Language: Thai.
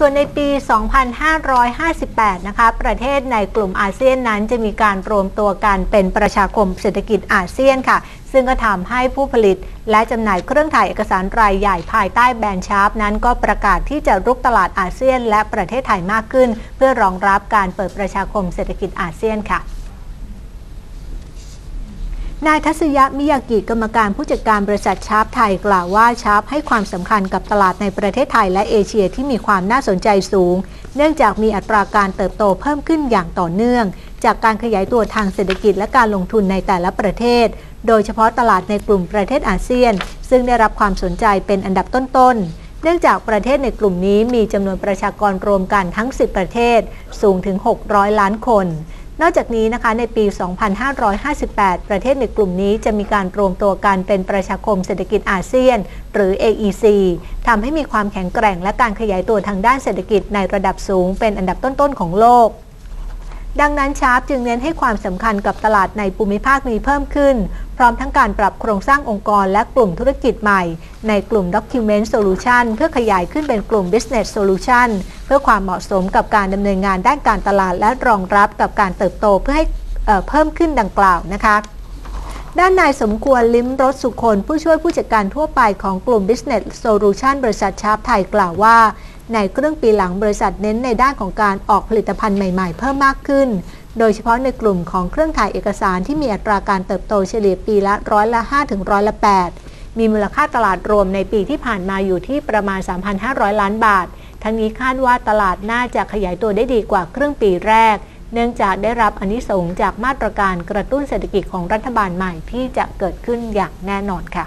ส่วนในปี 2558 นะคะ ประเทศในกลุ่มอาเซียนนั้นจะมีการรวมตัวกันเป็นประชาคมเศรษฐกิจอาเซียนค่ะ ซึ่งก็ทำให้ผู้ผลิตและจำหน่ายเครื่องถ่ายเอกสารรายใหญ่ภายใต้แบรนด์ชาร์ปนั้นก็ประกาศที่จะรุกตลาดอาเซียน และประเทศไทยมากขึ้น เพื่อรองรับการเปิดประชาคมเศรษฐกิจอาเซียนค่ะ นายทัศยะมิยากิกรรมการผู้จัดการบริษัทชาร์ปไทยกล่าวว่าชาร์ปให้ความสำคัญกับตลาดในประเทศไทยและเอเชียที่มีความน่าสนใจสูง เนื่องจากมีอัตราการเติบโตเพิ่มขึ้นอย่างต่อเนื่อง จากการขยายตัวทางเศรษฐกิจและการลงทุนในแต่ละประเทศ โดยเฉพาะตลาดในกลุ่มประเทศอาเซียน ซึ่งได้รับความสนใจเป็นอันดับต้นๆ เนื่องจากประเทศในกลุ่มนี้มีจำนวนประชากรรวมกันทั้ง 10 ประเทศสูงถึง 600 ล้านคน นอกจากนี้นะคะในปี 2558 ประเทศในกลุ่มนี้จะมีการรวมตัวกันเป็นประชาคมเศรษฐกิจอาเซียน หรือ AEC ทำให้มีความแข็งแกร่งและการขยายตัวทางด้านเศรษฐกิจในระดับสูงเป็นอันดับต้นๆของโลกดังนั้นชาร์ปจึงเน้นให้ความสำคัญกับตลาดในภูมิภาคนี้เพิ่มขึ้น พร้อมทั้งการปรับโครงสร้างองค์กรและกลุ่มธุรกิจใหม่ ในกลุ่ม Document Solution เพื่อขยายขึ้นเป็นกลุ่ม Business Solution เพื่อความเหมาะสมกับการดำเนินงานด้านการตลาดและรองรับกับการเติบโตเพื่อให้เเพิ่มขึ้นดังกล่าวนะคะด้านนายสมควรลิ้มรสสุคนผู้ช่วยผู้จัดการทั่วไปของกลุ่ม Business Solution บริษัทชาร์ปไทยกล่าวว่า ในครึ่งปีหลังบริษัทเน้นในด้านของการออกผลิตภัณฑ์ใหม่ๆ เพิ่มมากขึ้น โดยเฉพาะในกลุ่มของเครื่องถ่ายเอกสารที่มีอัตราการเติบโตเฉลี่ยปีละร้อยละ5ถึงร้อยละ8มีมูลค่าตลาดรวมในปีที่ผ่านมาอยู่ที่ประมาณ 3,500 ล้านบาท ทั้งนี้คาดว่าตลาดน่าจะขยายตัวได้ดีกว่าครึ่งปีแรก เนื่องจากได้รับอนิสงจากมาตรการกระตุ้นเศรษฐกิจของรัฐบาลใหม่ที่จะเกิดขึ้นอย่างแน่นอนค่ะ